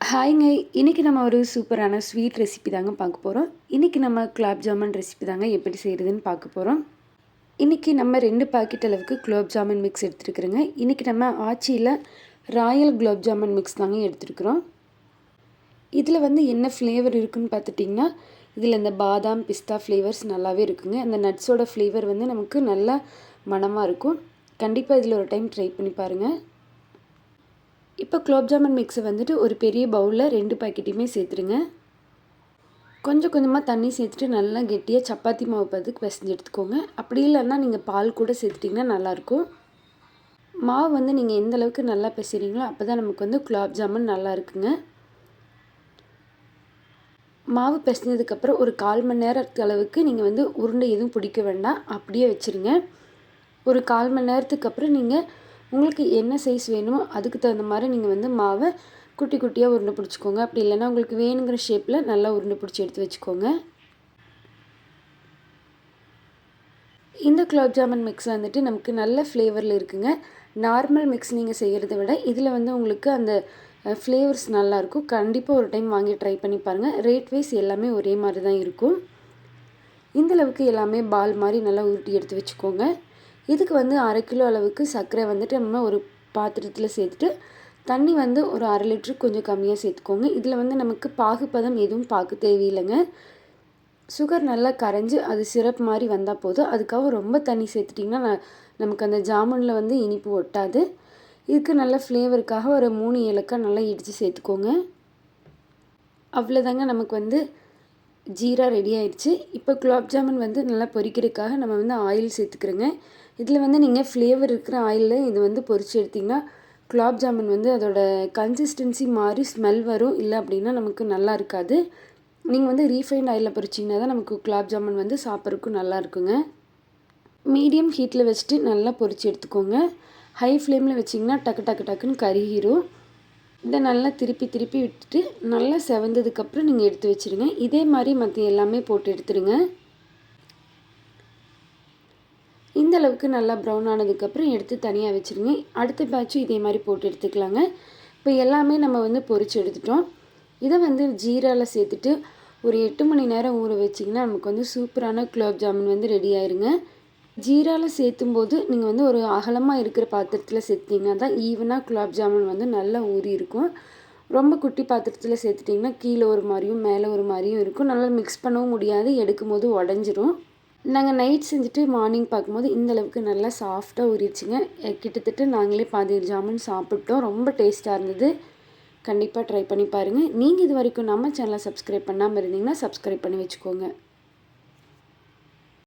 ஹாய்ங்க. இன்றைக்கி நம்ம ஒரு சூப்பரான ஸ்வீட் ரெசிபி தாங்க பார்க்க போகிறோம் இன்றைக்கி நம்ம குலாப் ஜாமுன் ரெசிபி தாங்க எப்படி செய்கிறதுன்னு பார்க்க போகிறோம் இன்றைக்கி நம்ம ரெண்டு பாக்கெட் அளவுக்கு குலோப் ஜாமுன் மிக்ஸ் எடுத்துருக்குறோங்க. இன்றைக்கி நம்ம ஆச்சியில் ராயல் குலோப் ஜாமுன் மிக்ஸ் தாங்க எடுத்துருக்குறோம். இதில் வந்து என்ன ஃப்ளேவர் இருக்குதுன்னு பார்த்துட்டிங்கன்னா இதில் இந்த பாதாம் பிஸ்தா ஃப்ளேவர்ஸ் நல்லாவே இருக்குங்க. அந்த நட்ஸோட ஃப்ளேவர் வந்து நமக்கு நல்லா மனமாக இருக்கும். கண்டிப்பாக இதில் ஒரு டைம் ட்ரை பண்ணி பாருங்கள் இப்போ குலோப் ஜாமுன் மிக்ஸை வந்துட்டு ஒரு பெரிய பவுலில் ரெண்டு பாக்கெட்டையுமே சேர்த்துருங்க. கொஞ்சம் கொஞ்சமாக தண்ணி சேர்த்துட்டு நல்லா கெட்டியாக சப்பாத்தி மாவு பதுக்கு பிசைஞ்சு எடுத்துக்கோங்க. அப்படி இல்லைன்னா நீங்கள் பால் கூட சேர்த்துட்டிங்கன்னா நல்லாயிருக்கும். மாவு வந்து நீங்கள் எந்த அளவுக்கு நல்லா பிசைறீங்களோ அப்போ தான் நமக்கு வந்து குலாப் ஜாமுன் நல்லா இருக்குங்க. மாவு பிசைஞ்சதுக்கப்புறம் ஒரு கால் மணி நேரத்து அளவுக்கு நீங்கள் வந்து உருண்டை எதுவும் பிடிக்க வேண்டாம். அப்படியே வச்சுருங்க. ஒரு கால் மணி நேரத்துக்கு அப்புறம் நீங்கள் உங்களுக்கு என்ன சைஸ் வேணுமோ அதுக்கு தகுந்த மாதிரி நீங்கள் வந்து மாவை குட்டி குட்டியாக உருண்டை பிடிச்சிக்கோங்க. அப்படி இல்லைன்னா உங்களுக்கு வேணுங்கிற ஷேப்பில் நல்லா உருண்டை பிடிச்சி எடுத்து வச்சுக்கோங்க. இந்த குலாப் ஜாமுன் மிக்ஸ் வந்துட்டு நமக்கு நல்ல ஃப்ளேவரில் இருக்குங்க. நார்மல் மிக்ஸ் நீங்கள் செய்கிறத விட இதில் வந்து உங்களுக்கு அந்த ஃப்ளேவர்ஸ் நல்லாயிருக்கும் கண்டிப்பாக ஒரு டைம் வாங்கி ட்ரை பண்ணி பாருங்கள் ரேட் வைஸ் எல்லாமே ஒரே மாதிரி தான் இருக்கும். இந்தளவுக்கு எல்லாமே பால் மாதிரி நல்லா உருட்டி எடுத்து வச்சுக்கோங்க. இதுக்கு வந்து அரை கிலோ அளவுக்கு சர்க்கரை வந்துட்டு நம்ம ஒரு பாத்திரத்தில் சேர்த்துட்டு தண்ணி வந்து ஒரு அரை லிட்ரு கொஞ்சம் கம்மியாக சேர்த்துக்கோங்க. இதில் வந்து நமக்கு பாகுப்பதம் எதுவும் பார்க்க தேவையில்லைங்க. சுகர் நல்லா கரைஞ்சி அது சிரப் மாதிரி வந்தால் போதும். அதுக்காக ரொம்ப தண்ணி சேர்த்துட்டிங்கன்னா நமக்கு அந்த ஜாமுனில் வந்து இனிப்பு ஒட்டாது. இதுக்கு நல்ல ஃப்ளேவருக்காக ஒரு மூணு ஏலக்காய் நல்லா இடித்து சேர்த்துக்கோங்க. அவ்வளோதாங்க நமக்கு வந்து ஜீரா ரெடி ஆயிடுச்சு இப்போ குலாப் ஜாமுன் வந்து நல்லா பொரிக்கிறதுக்காக நம்ம வந்து ஆயில் சேர்த்துக்கிறோங்க. இதில் வந்து நீங்கள் ஃப்ளேவர் இருக்கிற ஆயிலில் இது வந்து பொரித்து எடுத்திங்கன்னா குலாப் ஜாமுன் வந்து அதோட கன்சிஸ்டன்சி மாதிரி ஸ்மெல் வரும். இல்லை அப்படின்னா நமக்கு நல்லா இருக்காது. நீங்கள் வந்து ரீஃபைண்ட் ஆயிலில் பொரிச்சிங்கன்னா தான் நமக்கு குலாப் ஜாமுன் வந்து சாப்பிட்றதுக்கும் நல்லா இருக்குங்க. மீடியம் ஹீட்டில் வச்சுட்டு நல்லா பொரிச்சு எடுத்துக்கோங்க. ஹை ஃப்ளேமில் வச்சிங்கன்னா டக்கு டக்கு டக்குன்னு கருகிரும். இதை நல்லா திருப்பி திருப்பி விட்டுட்டு நல்லா செவந்ததுக்கப்புறம் நீங்கள் எடுத்து வச்சுருங்க. இதே மாதிரி மற்ற எல்லாமே போட்டு எடுத்துருங்க. இந்த அளவுக்கு நல்லா ப்ரௌன் ஆனதுக்கப்புறம் எடுத்து தனியாக வச்சுருங்க. அடுத்த பேட்சும் இதே மாதிரி போட்டு எடுத்துக்கலாங்க. இப்போ எல்லாமே நம்ம வந்து பொறிச்சு எடுத்துட்டோம். இதை வந்து ஜீராவில் சேர்த்துட்டு ஒரு எட்டு மணி நேரம் ஊற வச்சிங்கன்னா நமக்கு வந்து சூப்பரான குலோப் ஜாமுன் வந்து ரெடி ஆயிருங்க. ஜீராவில் சேர்த்தும் போது நீங்கள் வந்து ஒரு அகலமாக இருக்கிற பாத்திரத்தில் சேர்த்திங்கன்னா தான் ஈவனாக குலாப் ஜாமுன் வந்து நல்லா ஊறி இருக்கும். ரொம்ப குட்டி பாத்திரத்தில் சேர்த்துட்டிங்கன்னா கீழே ஒரு மாதிரியும் மேலே ஒரு மாதிரியும் இருக்கும். நல்லா மிக்ஸ் பண்ணவும் முடியாது எடுக்கும் போது உடஞ்சிரும். நாங்கள் நைட் செஞ்சுட்டு மார்னிங் பார்க்கும்போது இந்தளவுக்கு நல்லா சாஃப்டாக ஊறிடுச்சுங்க. கிட்டத்தட்ட நாங்களே பாதி ஜாமுன் சாப்பிட்டோம். ரொம்ப டேஸ்ட்டாக இருந்தது. கண்டிப்பாக ட்ரை பண்ணி பாருங்கள் நீங்கள் இது வரைக்கும் நம்ம சேனலை சப்ஸ்கிரைப் பண்ணாமல் இருந்தீங்கன்னா சப்ஸ்கிரைப் பண்ணி வச்சுக்கோங்க.